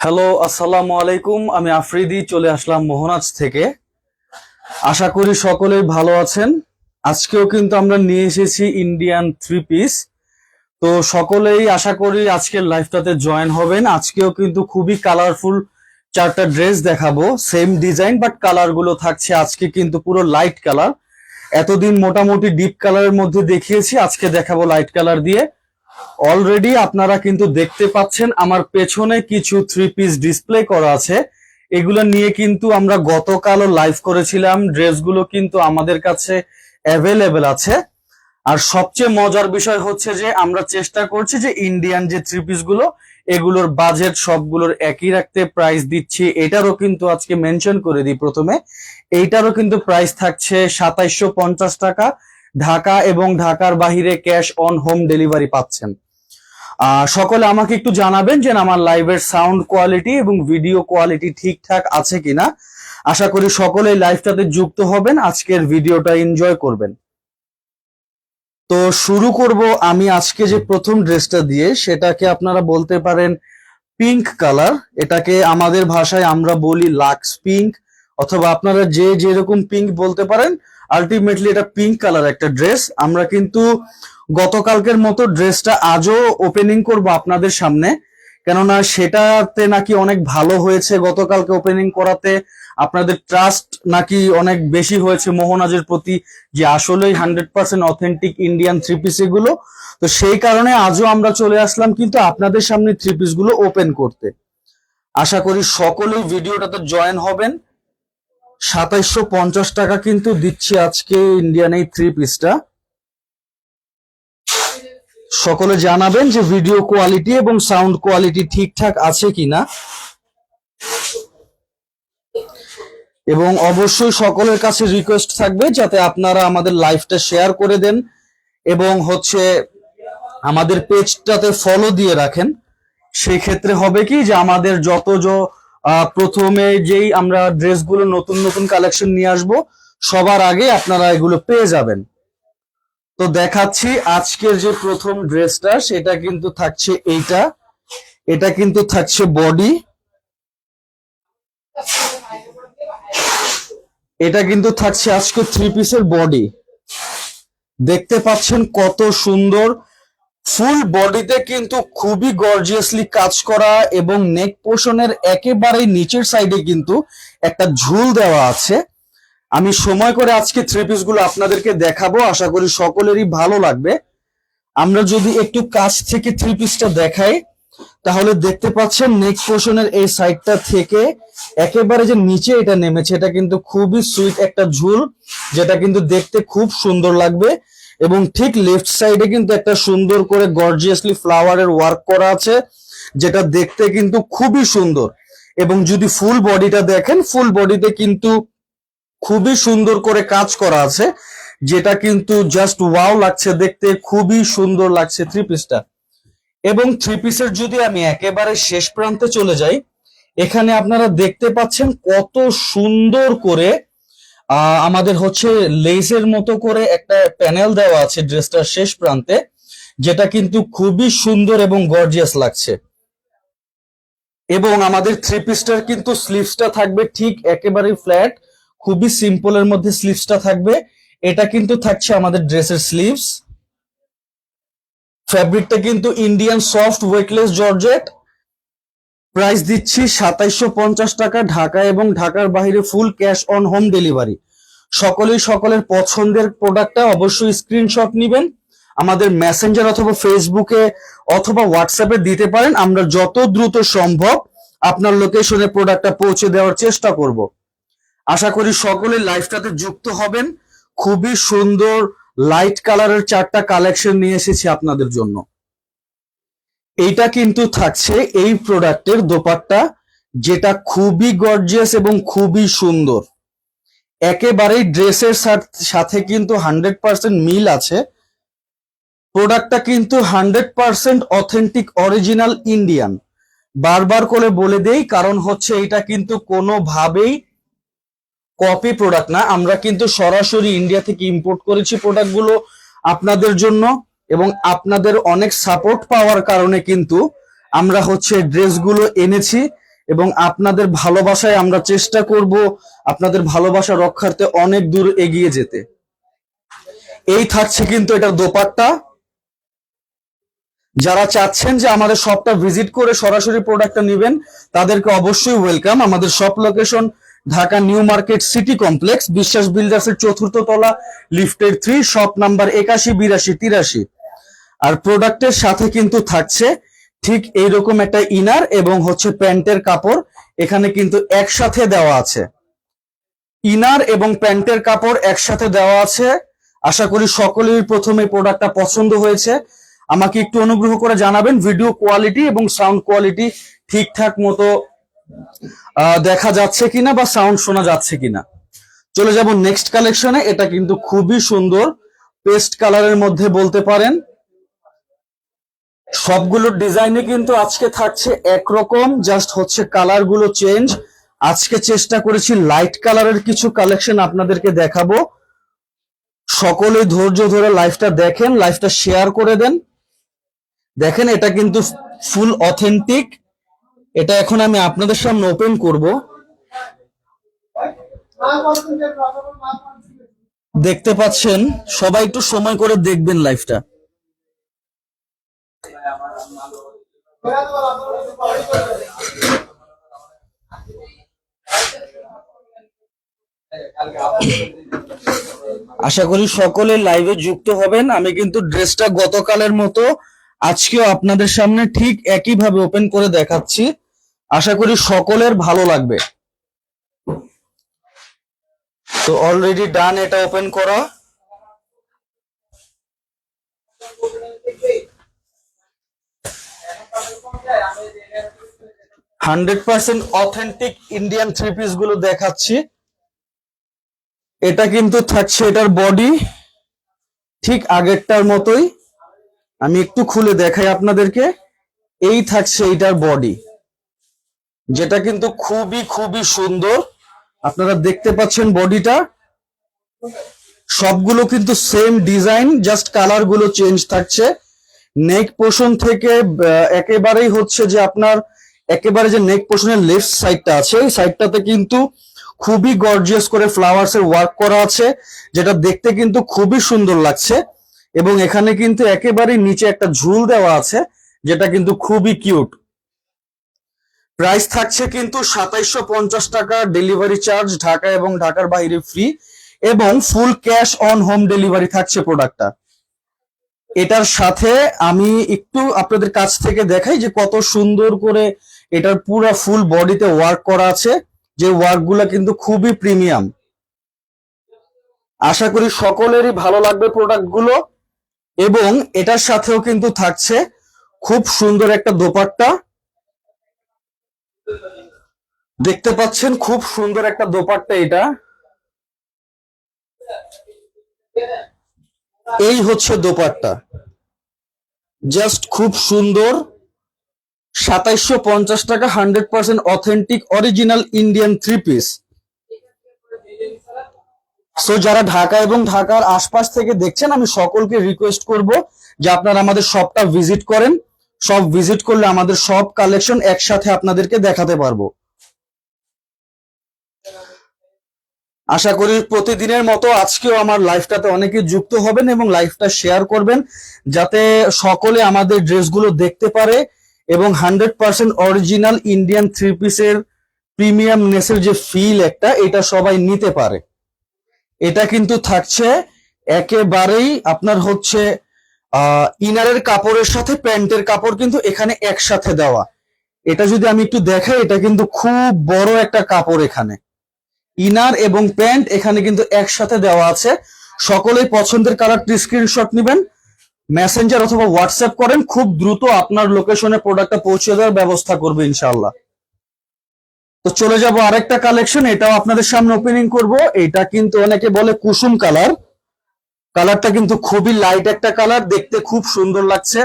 Hello আসসালামু আলাইকুম আমি আফ্রিদি, চলে আসলাম মোহনাজ থেকে। আশা করি সকলেই ভালো আছেন। আজকেও কিন্তু আমরা নিয়ে এসেছি ইন্ডিয়ান থ্রি পিস তো সকলেই আশা করি আজকের লাইফটাতে জয়েন হবেন। আজকেও কিন্তু খুবই কালারফুল চারটা ড্রেস দেখাবো। সেম ডিজাইন বাট কালারগুলো থাকছে। আজকে কিন্তু পুরো লাইট কালার এতদিন মোটামুটি ডিপ কালারের মধ্যে দেখিয়েছি, আজকে দেখাবো লাইট কালার দিয়ে। অলরেডি আপনারা কিন্তু দেখতে পাচ্ছেন, আমার পেছনে কিছু থ্রি পিস ডিসপ্লে করা আছে। এগুলো নিয়ে কিন্তু আমরা গতকালও লাইভ করেছিলাম ড্রেসগুলো কিন্তু আমাদের কাছে অ্যাভেলেবেল আছে। আর সবচেয়ে মজার বিষয় হচ্ছে যে, আমরা চেষ্টা করছি যে ইন্ডিয়ান যে থ্রি পিসগুলো এগুলোর বাজেট সবগুলোর একই রাখতে প্রাইস দিচ্ছি। এটারও কিন্তু আজকে মেনশন করে দিই প্রথমে। এইটারও কিন্তু প্রাইস থাকছে সাতাইশশো পঞ্চাশ টাকা। ঢাকা এবং ঢাকার বাহিরে ক্যাশ অন হোম ডেলিভারি পাচ্ছেন। সকলে আমাকে একটু জানাবেন যে আমার লাইভের সাউন্ড কোয়ালিটি এবং ভিডিও কোয়ালিটি ঠিকঠাক আছে কিনা। আশা করি সকলেই লাইভটাতে যুক্ত হবেন। আজকের ভিডিওটা এনজয় করবেন। তো শুরু করব আমি আজকে যে প্রথম ড্রেসটা দিয়ে, সেটাকে আপনারা বলতে পারেন পিঙ্ক কালার এটাকে আমাদের ভাষায় আমরা বলি লাক্স পিঙ্ক অথবা আপনারা যে যেরকম পিঙ্ক বলতে পারেন আলটিমেটলি এটা পিঙ্ক কালার একটা ড্রেস আমরা কিন্তু গতকালকের মতো ড্রেসটা আজও ওপেনিং করব আপনাদের সামনে। কেননা সেটাতে নাকি অনেক ভালো হয়েছে গতকালকে ওপেনিং করাতে। আপনাদের ট্রাস্ট নাকি অনেক বেশি হয়েছে মোহনাজের প্রতি যে আসলেই hundred percent authentic Indian three piece এগুলো। তো সেই কারণে আজও আমরা চলে আসলাম কিন্তু আপনাদের সামনে থ্রি পিসগুলো ওপেন করতে। আশা করি সকলেই ভিডিওটাতে জয়েন হবেন। সাতাইশশো পঞ্চাশ টাকা কিন্তু দিচ্ছি আজকে ইন্ডিয়ান এই থ্রি পিসটা সকলে জানাবেন যে ভিডিও কোয়ালিটি এবং সাউন্ড কোয়ালিটি ঠিকঠাক আছে কিনা। এবং অবশ্যই সকলের কাছে রিকোয়েস্ট থাকবে যাতে আপনারা আমাদের লাইভটা শেয়ার করে দেন এবং হচ্ছে আমাদের পেজটাতে ফলো দিয়ে রাখেন। সেই ক্ষেত্রে হবে কি যে আমাদের যত য- প্রথমে যেই আমরা ড্রেসগুলো নতুন নতুন কালেকশন নিয়ে আসব, সবার আগে আপনারা এগুলো পেয়ে যাবেন। তো দেখাচ্ছি আজকের যে প্রথম ড্রেসটা সেটা কিন্তু থাকছে এইটা। এটা কিন্তু থাকছে বডি এটা কিন্তু থাকছে আজকে থ্রি পিসের বডি দেখতে পাচ্ছেন কত সুন্দর। ফুল বডিতে কিন্তু খুবই গর্জিয়াসলি কাজ করা এবং নেক পোর্শনের একেবারে নিচের সাইডে কিন্তু একটা ঝুল দেওয়া আছে। আমি সময় করে আজকে থ্রি পিসগুলো আপনাদেরকে দেখাবো। আশা করি সকলেরই ভালো লাগবে। আমরা যদি একটু কাছ থেকে থ্রি পিসটা দেখাই। তাহলে দেখতে পাচ্ছেন নেক পোর্শনের এই সাইডটা থেকে একেবারে যে নিচে এটা নেমেছে, এটা কিন্তু খুবই সুইট একটা ঝুল, যেটা কিন্তু দেখতে খুব সুন্দর লাগবে। এবং ঠিক লেফট সাইডে কিন্তু একটা সুন্দর করে গর্জিয়াসলি ফ্লাওয়ারের ওয়ার্ক করা আছে, যেটা দেখতে কিন্তু খুবই সুন্দর। এবং যদি ফুল বডিটা দেখেন ফুল বডিতে কিন্তু খুবই সুন্দর করে কাজ করা আছে, যেটা কিন্তু জাস্ট ওয়াও লাগছে দেখতে, খুবই সুন্দর লাগছে থ্রি পিসটা এবং থ্রি পিসের যদি আমি একেবারে শেষ প্রান্তে চলে যাই, এখানে আপনারা দেখতে পাচ্ছেন কত সুন্দর করে আমাদের হচ্ছে লেসের মতো করে একটা প্যানেল দেওয়া আছে ড্রেসটার শেষ প্রান্তে, যেটা কিন্তু খুবই সুন্দর এবং গর্জিয়াস লাগছে। এবং আমাদের থ্রি পিসটার কিন্তু স্লিভসটা থাকবে ঠিক একেবারে ফ্ল্যাট খুবই সিম্পলের মধ্যে স্লিভসটা থাকবে। এটা কিন্তু থাকছে আমাদের ড্রেসের স্লিভস ফ্যাব্রিকটা কিন্তু Indian soft weightless georgette price দিচ্ছি সাতাইশশো পঞ্চাশ টাকা ঢাকা এবং ঢাকার বাইরে full cash on home delivery সকলেই সকলের পছন্দের প্রোডাক্টটা অবশ্যই স্ক্রিনশট নেবেন। আমাদের মেসেঞ্জার অথবা ফেসবুকে অথবা হোয়াটসঅ্যাপে দিতে পারেন। আমরা যত দ্রুত সম্ভব আপনার লোকেশনে প্রোডাক্টটা পৌঁছে দেওয়ার চেষ্টা করব। আশা করি সকলে লাইফটাতে যুক্ত হবেন। খুবই সুন্দর লাইট কালারের চারটা কালেকশন নিয়ে এসেছি আপনাদের জন্য। এইটা কিন্তু থাকছে এই প্রোডাক্টের দোপাট্টা, যেটা খুবই গর্জিয়াস এবং খুবই সুন্দর। একেবারেই ড্রেসের সাথে কিন্তু হান্ড্রেড পার্সেন্ট মিল আছে। প্রোডাক্টটা কিন্তু hundred percent authentic original Indian বারবার করে বলে দেই, কারণ হচ্ছে এটা কিন্তু কোনোভাবেই কপি প্রোডাক্ট না, আমরা কিন্তু সরাসরি ইন্ডিয়া থেকে ইম্পোর্ট করেছি প্রোডাক্টগুলো আপনাদের জন্য এবং আপনাদের অনেক সাপোর্ট পাওয়ার কারণে কিন্তু আমরা হচ্ছে ড্রেসগুলো এনেছি এবং আপনাদের ভালোবাসায় আমরা চেষ্টা করব আপনাদের ভালোবাসা রক্ষার্থে অনেক দূর এগিয়ে যেতে। এই থাকছে কিন্তু এটা দোপাট্টা। যারা চাচ্ছেন যে আমাদের শপটা ভিজিট করে সরাসরি প্রোডাক্টটা নেবেন, তাদেরকে অবশ্যই ওয়েলকাম আমাদের shop location Dhaka new market city complex, Biswas builders এর চতুর্থ তলা, লিফটের থ্রি শপ নাম্বার একাশি, বিরাশি, তিরাশি। আর প্রোডাক্টের সাথে কিন্তু থাকছে ঠিক এইরকম একটা ইনার এবং হচ্ছে প্যান্টের কাপড়, এখানে কিন্তু একসাথে দেওয়া আছে। ইনার এবং প্যান্টের কাপড় একসাথে দেওয়া আছে। আশা করি সকলেই প্রথমে প্রোডাক্টটা পছন্দ হয়েছে। আমাকে একটু অনুগ্রহ করে জানাবেন ভিডিও কোয়ালিটি এবং সাউন্ড কোয়ালিটি ঠিকঠাক মতো দেখা যাচ্ছে কিনা বা সাউন্ড শোনা যাচ্ছে কিনা। চলে যাব নেক্সট কালেকশনে এটা কিন্তু খুবই সুন্দর। পেস্ট কালারের মধ্যে বলতে পারেন। সবগুলোর ডিজাইনে কিন্তু আজকে থাকছে একরকম। জাস্ট হচ্ছে কালারগুলো চেঞ্জ আজকে চেষ্টা করেছি লাইট কালারের কিছু কালেকশন আপনাদেরকে দেখাবো। সকলে ধৈর্য ধরে লাইফটা দেখেন লাইফটা শেয়ার করে দেন। দেখেন, এটা কিন্তু ফুল অথেন্টিক এটা এখন আমি আপনাদের সামনে ওপেন করব। দেখতে পাচ্ছেন, সবাই একটু সময় করে দেখবেন লাইফটা আশা করি সকলে লাইভে যুক্ত হবেন। আমি কিন্তু ড্রেসটা গতকালের মতো আজকেও আপনাদের সামনে ঠিক একইভাবে ওপেন করে দেখাচ্ছি। আশা করি সকলের ভালো লাগবে। তো অলরেডি ডান এটা ওপেন করা। Hundred percent authentic Indian three পিসগুলো দেখাচ্ছি। এটা কিন্তু থাকছে এটার বডি। ঠিক আগেরটার মতোই। আমি একটু খুলে দেখাই আপনাদেরকে। এই থাকছে এইটার বডি যেটা কিন্তু খুবই খুবই সুন্দর। আপনারা দেখতে পাচ্ছেন বডিটা সবগুলো কিন্তু সেম ডিজাইন জাস্ট কালারগুলো চেঞ্জ থাকছে। নেক পোর্শন থেকে একেবারেই হচ্ছে যে আপনার, একেবারে যে নেক পোর্শনের লেফট সাইডটা আছে, এই সাইডটাতে কিন্তু খুবই গর্জিয়াস করে ফ্লাওয়ার্স এর ওয়ার্ক করা আছে, যেটা দেখতে কিন্তু খুবই সুন্দর লাগছে। এবং এখানে কিন্তু একেবারে নিচে একটা ঝুল দেওয়া আছে, যেটা কিন্তু খুবই কিউট। প্রাইস থাকছে কিন্তু সাতাইশশো পঞ্চাশ টাকা, ডেলিভারি চার্জ ঢাকা এবং ঢাকার বাইরে ফ্রি, এবং full cash on home delivery থাকছে প্রোডাক্টটা। এটার সাথে আমি একটু আপনাদের কাছ থেকে দেখাই যে কত সুন্দর করে এটার পুরো ফুল বডিতে ওয়ার্ক করা আছে, যে ওয়ার্কগুলা কিন্তু খুবই প্রিমিয়াম। আশা করি সকলেরই ভালো লাগবে প্রোডাক্টগুলো এবং এটার সাথেও কিন্তু থাকছে খুব সুন্দর একটা দোপাট্টা। দেখতে পাচ্ছেন খুব সুন্দর একটা দোপাট্টা এটা। এই হচ্ছে দোপাট্টা। জাস্ট খুব সুন্দর। সাতাইশশো পঞ্চাশ টাকা hundred percent authentic original Indian three piece so যারা ঢাকা এবং ঢাকার আশপাশ থেকে দেখছেন, আমি সকলকে রিকোয়েস্ট করব যে আপনারা আমাদের শপটা ভিজিট করেন। সব ভিজিট করলে আমাদের সব কালেকশন একসাথে আপনাদেরকে দেখাতে পারব। আশা করি প্রতিদিনের মতো আজকেও আমার লাইফটাতে অনেকে যুক্ত হবেন এবং লাইফটা শেয়ার করবেন, যাতে সকলে আমাদের ড্রেসগুলো দেখতে পারে এবং hundred percent original Indian three পিসের প্রিমিয়াম নেসের যে ফিল একটা, এটা সবাই নিতে পারে। এটা কিন্তু থাকছে একেবারেই আপনার হচ্ছে আহ ইনারের কাপড়ের সাথে প্যান্টের কাপড় কিন্তু এখানে একসাথে দেওয়া। এটা যদি আমি একটু দেখাই, এটা কিন্তু খুব বড় একটা কাপড় এখানে। ইনার এবং প্যান্ট এখানে কিন্তু একসাথে দেওয়া আছে। সকলেই পছন্দের কালারটি স্ক্রিনশট নেবেন মেসেঞ্জার অথবা হোয়াটসঅ্যাপ করেন, খুব দ্রুত আপনার লোকেশনে প্রোডাক্টটা পৌঁছে দেওয়ার ব্যবস্থা করবে ইনশাল্লাহ তো চলে যাব আরেকটা কালেকশন এটাও আপনাদের সামনে ওপেনিং করব। এটা কিন্তু অনেকে বলে কুসুম কালার কালারটা কিন্তু খুবই লাইট একটা কালার দেখতে খুব সুন্দর লাগছে।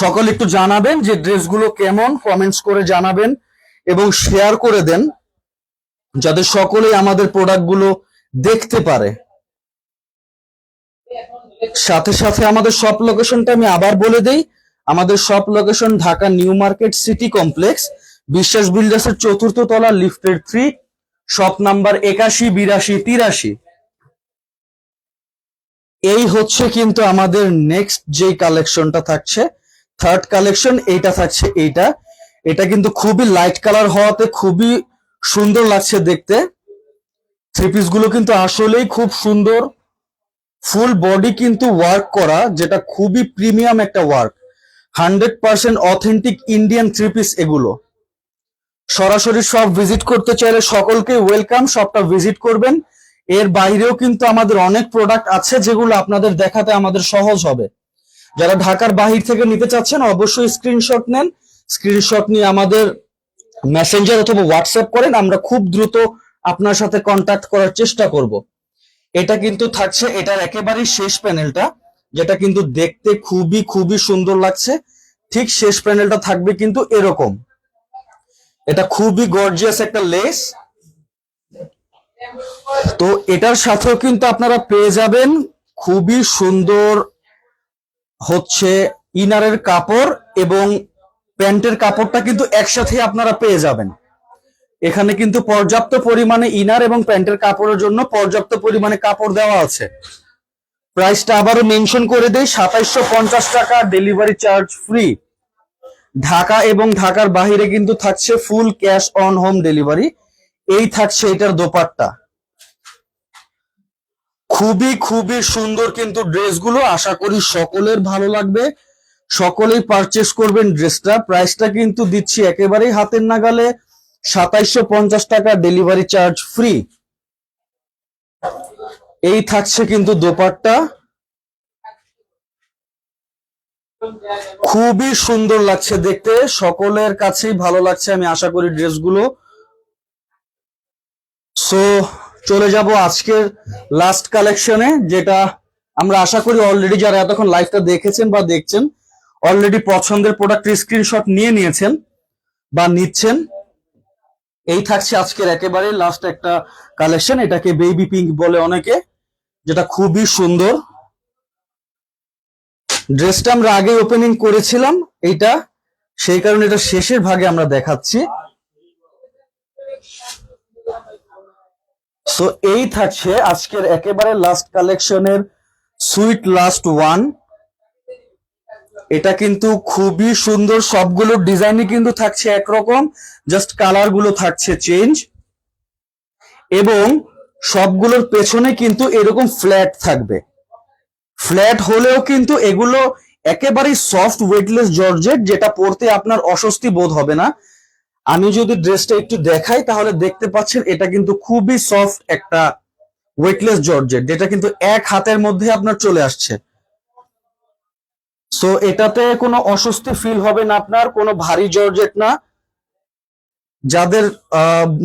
সকলে একটু জানাবেন যে ড্রেসগুলো কেমন কমেন্টস করে জানাবেন এবং শেয়ার করে দেন, যাতে সকলেই আমাদের প্রোডাক্টগুলো দেখতে পারে। সাথে সাথে আমাদের সব লোকেশনটা আমি আবার বলে দেই। আমাদের সব location Dhaka new market city complex. Biswas বিল্ডার্সের চতুর্থ তলা লিফটের থ্রি, শপ নাম্বার একাশি, বিরাশি, তিরাশি। এই হচ্ছে কিন্তু আমাদের নেক্সট যে কালেকশনটা থাকছে থার্ড কালেকশন এইটা থাকছে এইটা। এটা কিন্তু খুবই লাইট কালার হওয়াতে খুবই সুন্দর লাগছে দেখতে। থ্রি পিসগুলো কিন্তু আসলেই খুব সুন্দর। ফুল বডি কিন্তু ওয়ার্ক করা, যেটা খুবই প্রিমিয়াম একটা work hundred percent authentic Indian three piece এগুলো। সরাসরি সব ভিজিট করতে চাইলে সকলকে ওয়েলকাম সবটা ভিজিট করবেন। এর বাইরেও কিন্তু আমাদের অনেক প্রোডাক্ট আছে যেগুলো আপনাদের দেখাতে আমাদের সহজ হবে। যারা ঢাকার বাহির থেকে নিতে চাচ্ছেন, অবশ্যই স্ক্রিনশট নেন। স্ক্রিনশট নিয়ে আমাদের মেসেঞ্জার অথবা হোয়াটসঅ্যাপ করেন, আমরা খুব দ্রুত আপনার সাথে কন্ট্যাক্ট করার চেষ্টা করব। এটা কিন্তু থাকছে, এটার একেবারেই শেষ প্যানেলটা যেটা কিন্তু দেখতে খুবই খুবই সুন্দর লাগছে। ঠিক শেষ প্যানেলটা থাকবে কিন্তু এরকম। এটা খুবই গর্জিয়াস একটা লেস তো এটার সাথেও কিন্তু আপনারা পেয়ে যাবেন খুবই সুন্দর হচ্ছে ইনারের কাপড় এবং প্যান্টের কাপড়টা কিন্তু একসাথে আপনারা পেয়ে যাবেন। এখানে কিন্তু পর্যাপ্ত পরিমাণে ইনার এবং প্যান্টের কাপড়ের জন্য পর্যাপ্ত পরিমাণে কাপড় দেওয়া আছে। প্রাইসটা আবারও মেনশন করে দেই, সাতাইশশো টাকা ডেলিভারি চার্জ ফ্রি ঢাকা এবং ঢাকার বাহিরে কিন্তু থাকছে full cash on home delivery এই থাকছে এটার দোপাট্টা। খুবই খুবই সুন্দর কিন্তু ড্রেসগুলো। আশা করি সকলের ভালো লাগবে। সকলেই পারচেস করবেন ড্রেসটা। প্রাইসটা কিন্তু দিচ্ছি একেবারেই হাতের নাগালে। সাতাইশশো পঞ্চাশ টাকা ডেলিভারি চার্জ ফ্রি এই থাকছে কিন্তু দোপাট্টা। খুবই সুন্দর লাগছে দেখতে। সকলের কাছেই ভালো লাগছে আমি আশা করি ড্রেসগুলো। সো চলে যাব আজকের লাস্ট কালেকশনে যেটা আমরা আশা করি অলরেডি যারা এতক্ষণ লাইভটা দেখেছেন বা দেখছেন অলরেডি পছন্দের প্রোডাক্ট স্ক্রিনশট নিয়ে নিয়েছেন বা নিচ্ছেন। এই থাকছে আজকের একেবারে লাস্ট একটা কালেকশন এটাকে বেবি পিঙ্ক বলে অনেকে, যেটা খুবই সুন্দর। ড্রেসটা আমরা আগে ওপেনিং করেছিলাম, এইটা। সেই কারণে এটা শেষের ভাগে আমরা দেখাচ্ছি। সো এই থাকছে আজকের একেবারে লাস্ট কালেকশনের সুইট লাস্ট ওয়ান এটা কিন্তু খুবই সুন্দর, সবগুলো ডিজাইনই কিন্তু থাকছে একরকম জাস্ট কালারগুলো থাকছে চেঞ্জ এবং সবগুলোর পেছনে কিন্তু এরকম ফ্ল্যাট থাকবে। ফ্ল্যাট হলেও কিন্তু এগুলো একেবারেই সফট ওয়েটলেস জর্জেট, যেটা পরতে আপনার অস্বস্তি বোধ হবে না। আমি যদি ড্রেসটা একটু দেখাই, তাহলে দেখতে পাচ্ছেন এটা কিন্তু খুবই সফট একটা ওয়েটলেস জর্জেট, যেটা কিন্তু এক হাতের মধ্যে আপনার চলে আসছে। সো এটাতে কোনো অস্বস্তি ফিল হবে না আপনার, কোনো ভারী জর্জেট না। যাদের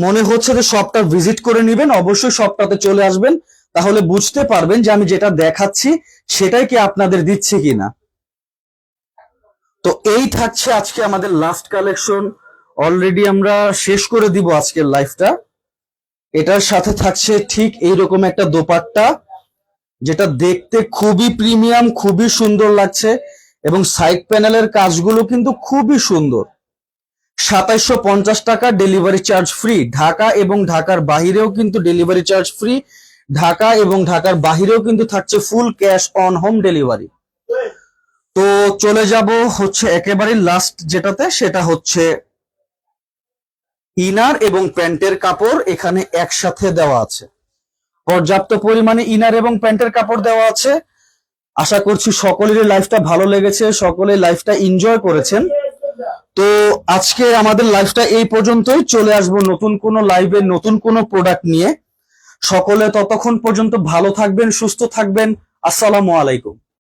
মনে হচ্ছে যে শপটা ভিজিট করে নেবেন, অবশ্যই শপটাতে চলে আসবেন। তাহলে বুঝতে পারবেন যে আমি যেটা দেখাচ্ছি, সেটাই কি আপনাদের দিচ্ছি কিনা। তো এই থাকছে আজকে আমাদের লাস্ট কালেকশন অলরেডি আমরা শেষ করে দিব আজকের লাইফটা এটার সাথে থাকছে ঠিক এইরকম একটা দোপাট্টা, যেটা দেখতে খুবই প্রিমিয়াম খুবই সুন্দর লাগছে এবং সাইড প্যানেলের কাজগুলো কিন্তু খুবই সুন্দর। পঞ্চাশ টাকা ডেলিভারি চার্জ ফ্রি ঢাকা এবং ঢাকার বাহিরেও কিন্তু ডেলিভারি চার্জ ফ্রি ঢাকা এবং ঢাকার বাহিরেও কিন্তু থাকছে full cash on home delivery তো চলে যাব হচ্ছে একেবারে লাস্ট যেটাতে, সেটা হচ্ছে ইনার এবং প্যান্টের কাপড় এখানে একসাথে দেওয়া আছে। পর্যাপ্ত পরিমাণে ইনার এবং প্যান্টের কাপড় দেওয়া আছে। আশা করছি সকলেরই লাইফটা ভালো লেগেছে, সকলে লাইফটা এনজয় করেছেন। তো আজকে আমাদের লাইফটা এই পর্যন্তই। চলে আসব নতুন কোনো লাইভে নতুন কোনো প্রোডাক্ট নিয়ে। সকলে ততক্ষণ পর্যন্ত ভালো থাকবেন সুস্থ থাকবেন। আসসালামু আলাইকুম।